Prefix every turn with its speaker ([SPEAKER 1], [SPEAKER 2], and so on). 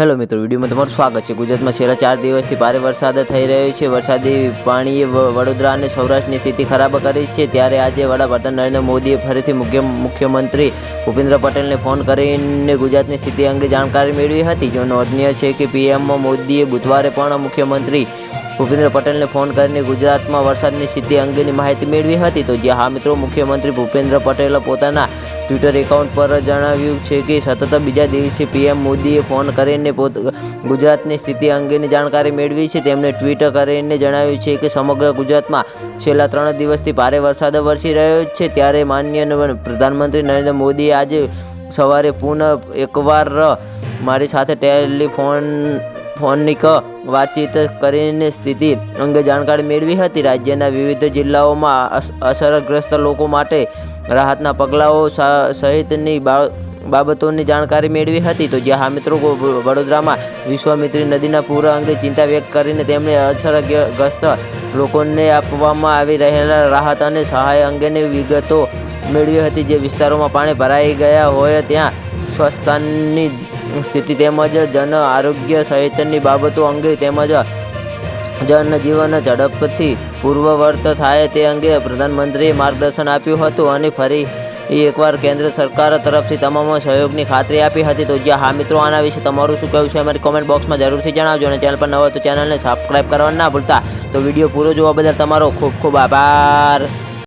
[SPEAKER 1] Hello મિત્રો, વિડીયોમાં તમારું સ્વાગત છે. ગુજરાતમાં છેલ્લા ચાર દિવસથી ભારે વરસાદ થઈ રહ્યો છે. વરસાદી પાણીએ વડોદરા અને સૌરાષ્ટ્રની સ્થિતિ ખરાબ કરી છે. ત્યારે આજે વડાપ્રધાન નરેન્દ્ર મોદીએ ફરીથી મુખ્ય, મુખ્યમંત્રી ભૂપેન્દ્ર પટેલને ફોન કરીને ગુજરાતની સ્થિતિ અંગે જાણકારી મેળવી હતી. જો નોંધનીય છે કે પીએમ મોદીએ બુધવારે પણ મુખ્યમંત્રી ભૂપેન્દ્ર પટેલને ફોન કરીને ગુજરાતમાં વરસાદની સ્થિતિ અંગેની માહિતી મેળવી હતી. તો જે હા મિત્રો, મુખ્યમંત્રી ભૂપેન્દ્ર પટેલે પોતાના ટ્વિટર એકાઉન્ટ પર જણાવ્યું છે કે સતત બીજા દિવસે પીએમ મોદીએ ફોન કરીને પોત, ગુજરાતની સ્થિતિ અંગેની જાણકારી મેળવી છે. તેમણે ટ્વીટ કરીને જણાવ્યું છે કે સમગ્ર ગુજરાતમાં છેલ્લા ત્રણ દિવસથી ભારે વરસાદ વરસી રહ્યો છે. ત્યારે માન્ય પ્રધાનમંત્રી નરેન્દ્ર મોદીએ આજે સવારે પુનઃ એકવાર મારી સાથે ટેલિફોન, ફોનિક વાતચીત કરીને સ્થિતિ અંગે જાણકારી મેળવી હતી. રાજ્યના વિવિધ જિલ્લાઓમાં અસ- અસરગ્રસ્ત લોકો માટે રાહતના પગલાઓ સહિતની બાબતોની જાણકારી મેળવી હતી તો જ્યાં મિત્રો વડોદરામાં વિશ્વામિત્રી નદીના પૂર અંગે ચિંતા વ્યક્ત કરીને તેમણે અસરગ્રસ્ત લોકોને આપવામાં આવી રહેલા રાહત અને સહાય અંગેની વિગતો મેળવી હતી જે વિસ્તારોમાં પાણી ભરાઈ ગયા હોય ત્યાં સ્વસ્થાનની સ્થિતિ તેમજ જન આરોગ્ય સહિતની બાબતો અંગે તેમજ જનજીવન ઝડપથી પૂર્વવર્ત થાય તે અંગે પ્રધાનમંત્રીએ માર્ગદર્શન આપ્યું હતું અને ફરી એકવાર કેન્દ્ર સરકાર તરફથી તમામ સહયોગની ખાતરી આપી હતી. તો જ્યાં હા મિત્રો, આના વિશે તમારું શું કહેવું છે અમારી કોમેન્ટ બોક્સમાં જરૂરથી જણાવજો અને ચેનલ પર નવો તો ચેનલને સબસ્ક્રાઈબ કરવા ના ભૂલતા. તો વીડિયો પૂરો જોવા બદલ તમારો ખૂબ ખૂબ આભાર.